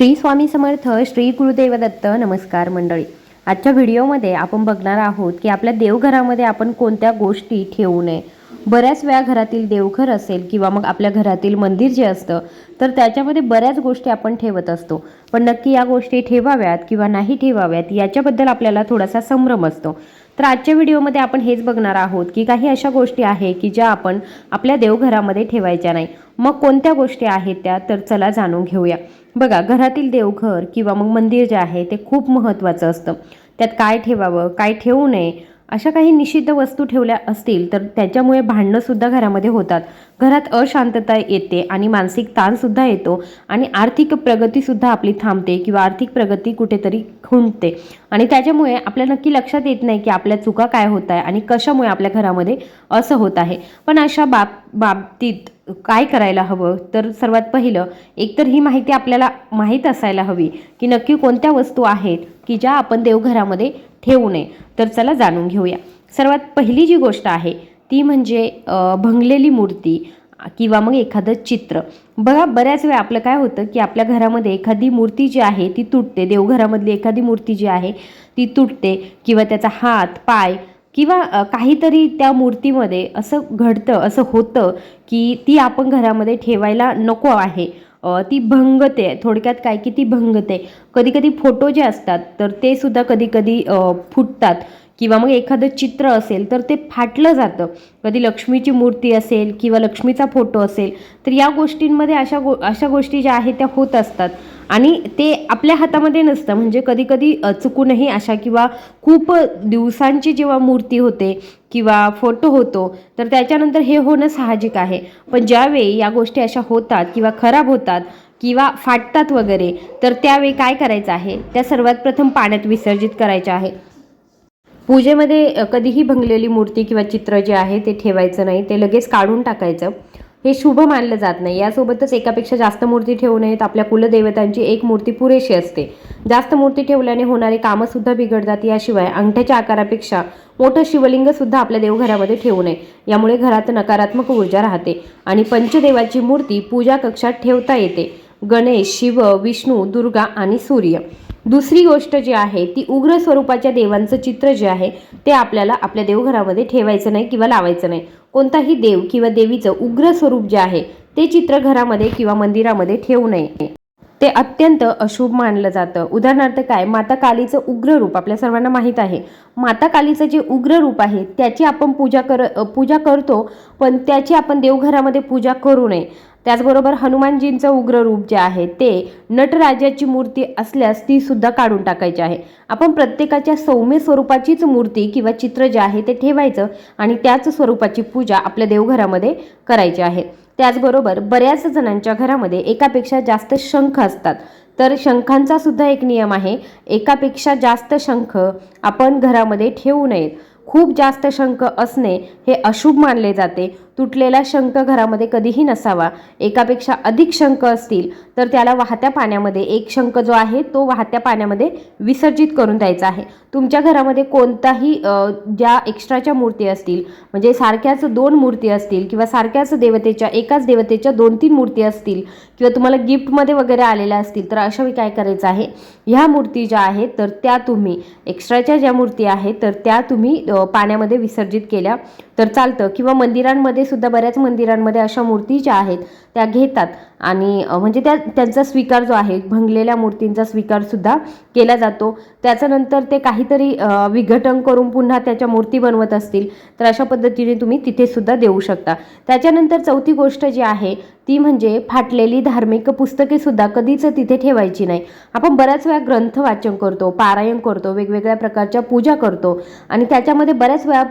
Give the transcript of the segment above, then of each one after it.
श्री स्वामी समर्थ श्री गुरुदेव दत्त नमस्कार मंडळी. आजच्या व्हिडिओमध्ये आपण बघणार आहोत की आपल्या देवघरामध्ये आपण कोणत्या गोष्टी ठेवू नये. बऱ्याच वेळा घरातील देवघर असेल किंवा मग आपल्या घरातील मंदिर जे असतं तर त्याच्यामध्ये बऱ्याच गोष्टी आपण ठेवत असतो. पण नक्की या गोष्टी ठेवाव्यात किंवा नाही ठेवाव्यात याच्याबद्दल आपल्याला थोडासा संभ्रम असतो. तर आजच्या व्हिडिओमध्ये आपण हेच बघणार आहोत की काही अशा गोष्टी आहे की ज्या आपण आपल्या देवघरामध्ये ठेवायच्या नाही. मग कोणत्या गोष्टी आहेत त्या? तर चला जाणून घेऊया. बघा घरातील देवघर किंवा मग मंदिर जे आहे ते खूप महत्त्वाचं असतं. त्यात काय ठेवावं काय ठेवू नये अशा काही निषिद्ध वस्तू ठेवल्या असतील तर त्याच्यामुळे भांडणंसुद्धा घरामध्ये होतात. घरात अशांतता येते आणि मानसिक ताणसुद्धा येतो आणि आर्थिक प्रगतीसुद्धा आपली थांबते किंवा आर्थिक प्रगती कुठेतरी खुंटते. आणि त्याच्यामुळे आपल्या नक्की लक्षात येत नाही की आपल्या चुका काय होत आहे आणि कशामुळे आपल्या घरामध्ये असं होत आहे. पण अशा बाब बाबतीत काय करायला हवं? तर सर्वात पहिलं एकतर ही माहिती आपल्याला माहीत असायला हवी की नक्की कोणत्या वस्तू आहेत की ज्या आपण देवघरामध्ये ठेवू नये. तर चला जाणून घेऊया. सर्वात पहिली जी गोष्ट आहे ती म्हणजे भंगलेली मूर्ती किंवा मग एखादं चित्र. बघा बऱ्याच वेळा आपलं काय होतं की आपल्या घरामध्ये एखादी मूर्ती जी आहे ती तुटते. देवघरामधली एखादी मूर्ती जी आहे ती तुटते किंवा त्याचा हात पाय किंवा काहीतरी त्या मूर्तीमध्ये असं घडतं असं होतं की ती आपण घरामध्ये ठेवायला नको आहे. ती भंगते. थोडक्यात काय की ती भंगते. कधी कधी फोटो जे असतात तर ते सुद्धा कधी कधी फुटतात. किंवा मग एखादं चित्र असेल तर ते फाटलं जातं. कधी लक्ष्मीची मूर्ती असेल किंवा लक्ष्मीचा फोटो असेल तर या गोष्टींमध्ये अशा गो अशा गोष्टी ज्या आहेत त्या होत असतात. आणि ते आपल्या हातामध्ये नसतं. म्हणजे कधीकधी चुकूनही अशा किंवा खूप दिवसांची जेव्हा मूर्ती होते किंवा फोटो होतो तर त्याच्यानंतर हे होणं साहजिक आहे. पण ज्यावेळी या गोष्टी अशा होतात किंवा खराब होतात किंवा फाटतात वगैरे तर त्यावेळी काय करायचं आहे? त्या सर्वात प्रथम पाण्यात विसर्जित करायच्या आहे. पूजेमध्ये कधीही भंगलेली मूर्ती किंवा चित्र जे आहे ते ठेवायचं नाही. ते लगेच काढून टाकायचं. हे शुभ मानलं जात नाही. यासोबतच एकापेक्षा जास्त मूर्ती ठेवू नयेत. आपल्या कुलदेवतांची एक मूर्ती पुरेशी असते. जास्त मूर्ती ठेवल्याने होणारी कामंसुद्धा बिघडतात. याशिवाय अंगठ्याच्या आकारापेक्षा मोठं शिवलिंगसुद्धा आपल्या देवघरामध्ये ठेवू नये. यामुळे घरात नकारात्मक ऊर्जा राहते आणि पंचदेवाची मूर्ती पूजा कक्षात ठेवता येते. गणेश शिव विष्णू दुर्गा आणि सूर्य. दुसरी गोष्ट जी आहे ती उग्र स्वरूपाच्या देवांचं चित्र जे आहे ते आपल्याला आपल्या देवघरामध्ये ठेवायचं नाही किंवा लावायचं नाही. कोणताही देव किंवा देवीचं उग्र स्वरूप जे आहे ते चित्र घरामध्ये किंवा मंदिरामध्ये ठेवू नये. ते अत्यंत अशुभ मानलं जातं. उदाहरणार्थ काय? माता कालीचं उग्र रूप आपल्या सर्वांना माहीत आहे. माता कालीचं जे उग्र रूप आहे त्याची आपण पूजा कर पूजा करतो पण त्याची आपण देवघरामध्ये पूजा करू नये. त्याचबरोबर हनुमानजींचं उग्र रूप जे आहे ते नटराजाची मूर्ती असल्यास ती सुद्धा काढून टाकायची आहे. आपण प्रत्येकाच्या सौम्य स्वरूपाचीच मूर्ती किंवा चित्र जे आहे ते ठेवायचं आणि त्याच स्वरूपाची पूजा आपल्या देवघरामध्ये करायची आहे. त्याचबरोबर बऱ्याच जणांच्या घरामध्ये एकापेक्षा जास्त शंख असतात. तर शंखांचा सुद्धा एक नियम आहे एकापेक्षा जास्त शंख आपण घरामध्ये ठेवू नयेत. खूप जास्त शंख असणे हे अशुभ मानले जाते. तुटलेला शंख घरामध्ये कधीही नसावा. एकापेक्षा अधिक शंख असतील तर त्याला वाहत्या पाण्यामध्ये एक शंख जो आहे तो वाहत्या पाण्यामध्ये विसर्जित करून द्यायचा आहे. तुमच्या घरामध्ये कोणताही ज्या एक्स्ट्राच्या मूर्ती असतील म्हणजे सारख्याच दोन मूर्ती असतील किंवा सारख्याच देवतेच्या एकाच देवतेच्या दोन तीन मूर्ती असतील किंवा तुम्हाला गिफ्टमध्ये वगैरे आलेल्या असतील तर अशा मी काय करायचं आहे? ह्या मूर्ती ज्या आहेत तर त्या तुम्ही एक्स्ट्राच्या ज्या मूर्ती आहेत तर त्या तुम्ही पाण्यामध्ये विसर्जित केल्या. तर चालतं. किंवा मंदिरांमध्ये सुद्धा बऱ्याच मंदिरांमध्ये अशा मूर्ती ज्या आहेत त्या घेतात. आणि म्हणजे त्या त्यांचा स्वीकार जो आहे भंगलेल्या मूर्तींचा स्वीकार सुद्धा केला जातो. त्याच्यानंतर ते काहीतरी विघटन करून पुन्हा त्याच्या मूर्ती बनवत असतील तर अशा पद्धतीने तुम्ही तिथे सुद्धा देऊ शकता. त्याच्यानंतर चौथी गोष्ट जी आहे ती म्हणजे फाटलेली धार्मिक पुस्तके सुद्धा कधीच तिथे ठेवायची नाही. आपण बऱ्याच वेळा ग्रंथ वाचन करतो पारायण करतो वेगवेगळ्या प्रकारच्या पूजा करतो आणि त्याच्यामध्ये बऱ्याच वेळा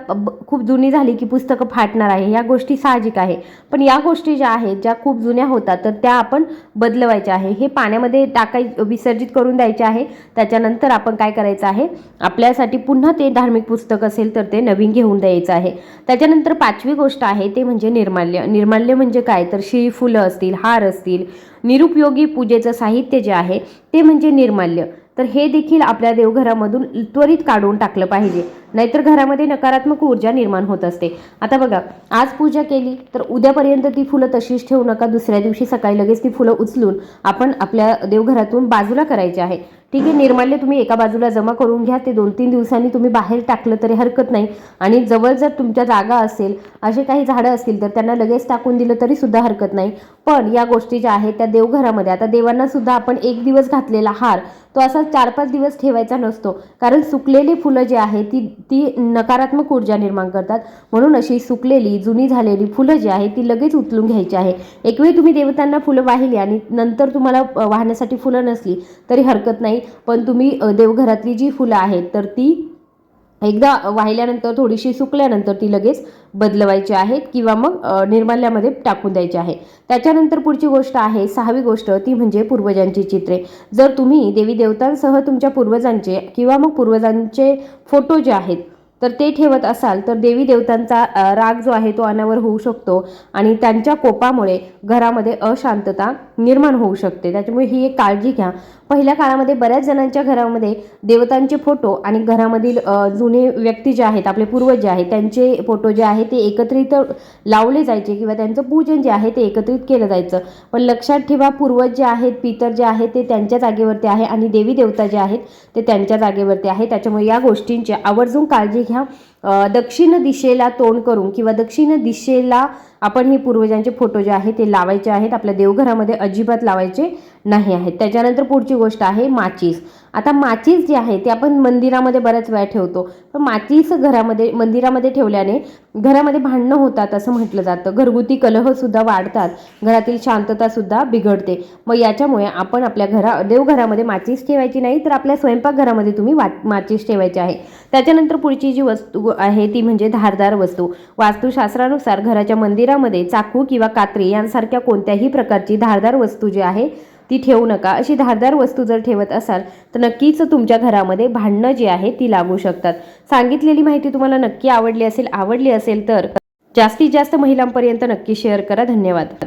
खूप जुनी झाली की पुस्तकं फाटणार आहे या गोष्टी साहजिक आहे. पण या गोष्टी ज्या आहेत ज्या खूप जुन्या होतात तर त्या आपण बदलवायच्या आहे. हे पाण्यामध्ये टाकाय विसर्जित करून द्यायचे आहे. त्याच्यानंतर आपण काय करायचं आहे? आपल्यासाठी पुन्हा ते धार्मिक पुस्तक असेल तर ते नवीन घेऊन द्यायचं आहे. त्याच्यानंतर पाचवी गोष्ट आहे ते म्हणजे निर्माल्य. निर्माल्य म्हणजे काय? तर शिळी फुलं असतील हार असतील निरुपयोगी पूजेचं साहित्य जे आहे ते म्हणजे निर्माल्य. तर हे देखील आपल्या देवघरामधून त्वरित काढून टाकलं पाहिजे. नाहीतर घरामध्ये नकारात्मक ऊर्जा निर्माण होत असते. आता बघा आज पूजा केली तर उद्यापर्यंत ती फुलं तशीच ठेवू नका. दुसऱ्या दिवशी सकाळी लगेच ती फुलं उचलून आपण आपल्या देवघरातून बाजूला करायची आहे. ठीक आहे निर्माल्य तुम्ही एका बाजूला जमा करून घ्या ते दोन तीन दिवसांनी तुम्ही बाहेर टाकलं तरी हरकत नाही. आणि जवळ जर तुमच्या जागा असेल असे काही झाडं असतील तर त्यांना लगेच टाकून दिलं तरी सुद्धा हरकत नाही. पण या गोष्टी ज्या आहेत त्या देवघरामध्ये आता देवांना सुद्धा आपण एक दिवस घातलेला हार तो असा चार पाच दिवस ठेवायचा नसतो. कारण सुकलेली फुलं जी आहेत ती ती नकारात्मक ऊर्जा निर्माण करतात. म्हणून अशी सुकलेली जुनी झालेली फुलं जी आहेत ती लगेच उचलून घ्यायची आहे. एकवेळी तुम्ही देवतांना फुलं वाहिली आणि नंतर तुम्हाला वाहण्यासाठी फुलं नसली तरी हरकत नाही. पण तुम्ही देवघरातली जी फुलं आहेत तर ती एकदा वाहिल्यानंतर थोडीशी सुकल्यानंतर ती लगेच बदलवायची आहेत किंवा मग निर्माल्यामध्ये टाकून द्यायची आहे. त्याच्यानंतर पुढची गोष्ट आहे सहावी गोष्ट ती म्हणजे पूर्वजांची चित्रे. जर तुम्ही देवी देवतांसह तुमच्या पूर्वजांचे किंवा मग पूर्वजांचे फोटो जे आहेत तर ते ठेवत असाल तर देवी देवतांचा राग जो आहे तो अनावर होऊ शकतो आणि त्यांच्या कोपामुळे घरामध्ये अशांतता निर्माण होऊ शकते. त्याच्यामुळे ही एक काळजी घ्या. पहिल्या काळामध्ये बऱ्याच जणांच्या घरामध्ये देवतांचे फोटो आणि घरामधील जुने व्यक्ती जे आहेत आपले पूर्वज जे आहेत त्यांचे फोटो जे आहेत ते एकत्रित लावले जायचे किंवा त्यांचं पूजन जे आहे ते एकत्रित केलं जायचं. पण लक्षात ठेवा पूर्वज जे आहेत पितर जे आहेत ते त्यांच्या जागेवरती आहे आणि देवी देवता जे आहेत ते त्यांच्या जागेवरती आहे. त्याच्यामुळे या गोष्टींची आवर्जून काळजी घ्या. दक्षिण दिशेला तोंड करून किंवा दक्षिण दिशेला आपण हे पूर्वजांचे फोटो जे आहेत ते लावायचे आहेत. आपल्या देवघरामध्ये अजिबात लावायचे नाही आहेत. त्याच्यानंतर पुढची गोष्ट आहे माचीस. आता माचीस जे आहे ते आपण मंदिरामध्ये बऱ्याच वेळा ठेवतो. पण माचीस घरामध्ये मंदिरामध्ये ठेवल्याने घरामध्ये भांडणं होतात असं म्हटलं जातं. घरगुती कलहसुद्धा वाढतात. घरातील शांततासुद्धा बिघडते. मग याच्यामुळे आपण आपल्या घरा देवघरामध्ये माचीस ठेवायची नाही तर आपल्या स्वयंपाकघरामध्ये तुम्ही वा माचीस ठेवायची आहे. त्याच्यानंतर पुढची जी वस्तू आहे ती म्हणजे धारदार वस्तू. वास्तुशास्त्रानुसार घराच्या मंदिरामध्ये चाकू किंवा कात्री यांसारख्या कोणत्याही प्रकारची धारदार वस्तू जी आहे ती ठेवू नका. अशी धारदार वस्तू जर ठेवत असाल तर नक्कीच तुमच्या घरामध्ये भांडणं जी आहे ती लागू शकतात. सांगितलेली माहिती तुम्हाला नक्की आवडली असेल आवडली असेल तर जास्तीत जास्त महिलांपर्यंत नक्की शेअर करा. धन्यवाद.